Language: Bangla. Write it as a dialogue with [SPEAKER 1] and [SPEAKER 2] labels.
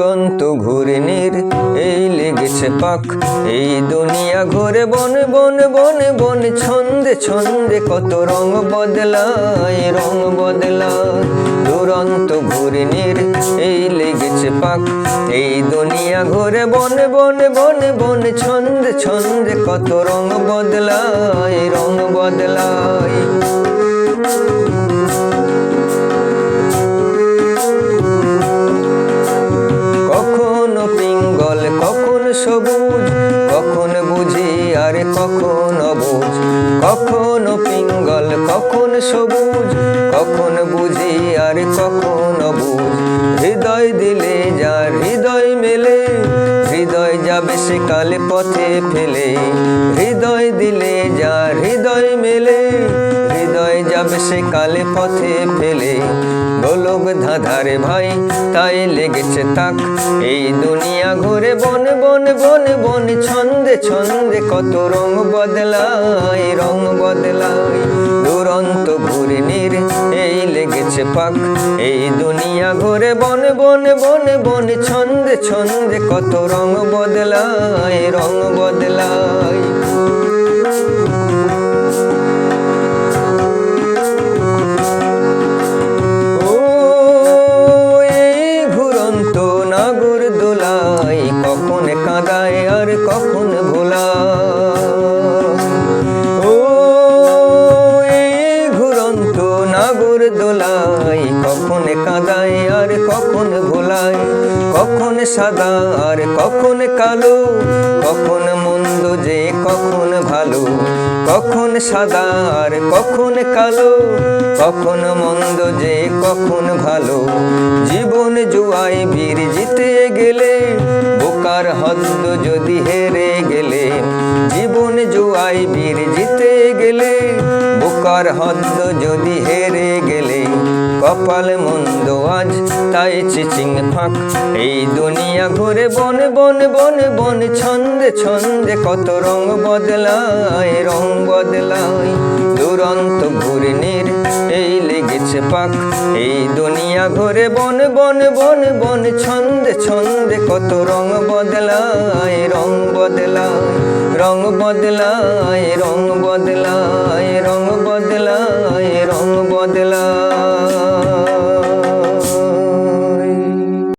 [SPEAKER 1] দুরন্ত ঘূর্ণির এই লেগেছে পাক। এই দুনিয়া ঘুরে বন বন বন বন, ছন্দে ছন্দে কত রং বদলায় রং বদলায়। দুরন্ত ঘূর্ণির এই লেগেছে পাক। এই দুনিয়া ঘুরে বন বন বন বন, ছন্দে ছন্দে কত রং বদলায় রং বদলায়। আর কখন অবুঝ? কখনো পিঙ্গল, কখন সবুজ? কখন বুঝি আর কখন অবুঝ? হৃদয় দিলে যার হৃদয় মেলে, হৃদয় যাবে সে কালে পথে ফেলে। হৃদয় দিলে যার হৃদয় মেলে, হৃদয় যাবে সে কালে পথে ফেলে। গোলক ধাধারে ভাই তাই লেগেছে তাক, এই দুনিয়া বন বন বন বন, ছন্দে ছন্দে কত রং বদলায় রং বদলায়। দুরন্ত ঘূর্ণির এই লেগেছে পাক এই দুনিয়া ঘুরে বন বন বন বন, ছন্দে ছন্দে কত রং বদলায় রং বদলায়। কাঁদায় আর কখন ভোলায় ও ঘুরন্ত নাগর দোলাই কখন কাঁদায় আর কখন ভোলায়? কখন সাদা আর কখন কালো? কখন মন্দ যে কখন ভালো? কখন সাদা আর কখন কালো? কখন মন্দ যে কখন ভালো? জীবন জুয়ায় বীর জিতে হদ্দ যদি হেরে গেলে, জীবন জুয়ায় বীর জিতে গেলে, বোকার হদ্দ যদি হেরে গেলে, কপাল মন্দ আজ তাই চিচিং ফাঁক। এই দুনিয়া ঘুরে বন বন বন বন, ছন্দে ছন্দে কত রং বদলায় রং বদলায়। দুরন্ত ঘুরে নির এই লেগেছে পাক। ভরে বন বন বন বন, ছন্দে ছন্দে কত রং বদলায়, রং বদলা রং বদলায় রং বদলায় রং বদলায় রং বদলায়।